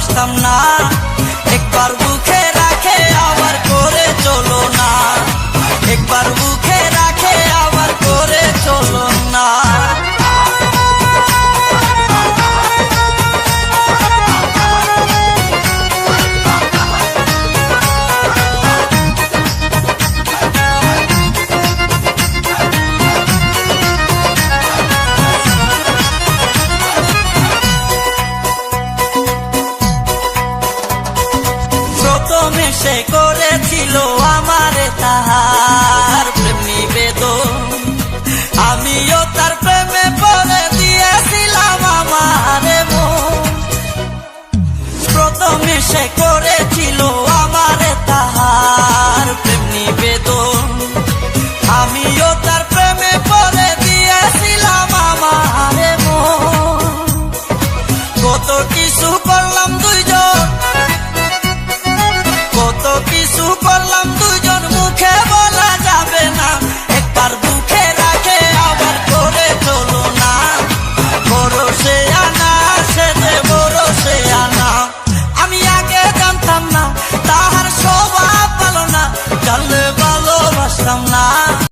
আসতাম না। একবার বুঝ প্রথমে সে করেছিল আমারে তাহার প্রেম নিবেদন আমিও তার প্রেমে পড়ে দিয়েছিলাম আমারে প্রথমে সে করেছিল আমারে তাহার প্রেম নিবেদন আমিও তার প্রেমে পড়ে দিয়েছিলাম আমারে কত কিছু কিছু করলাম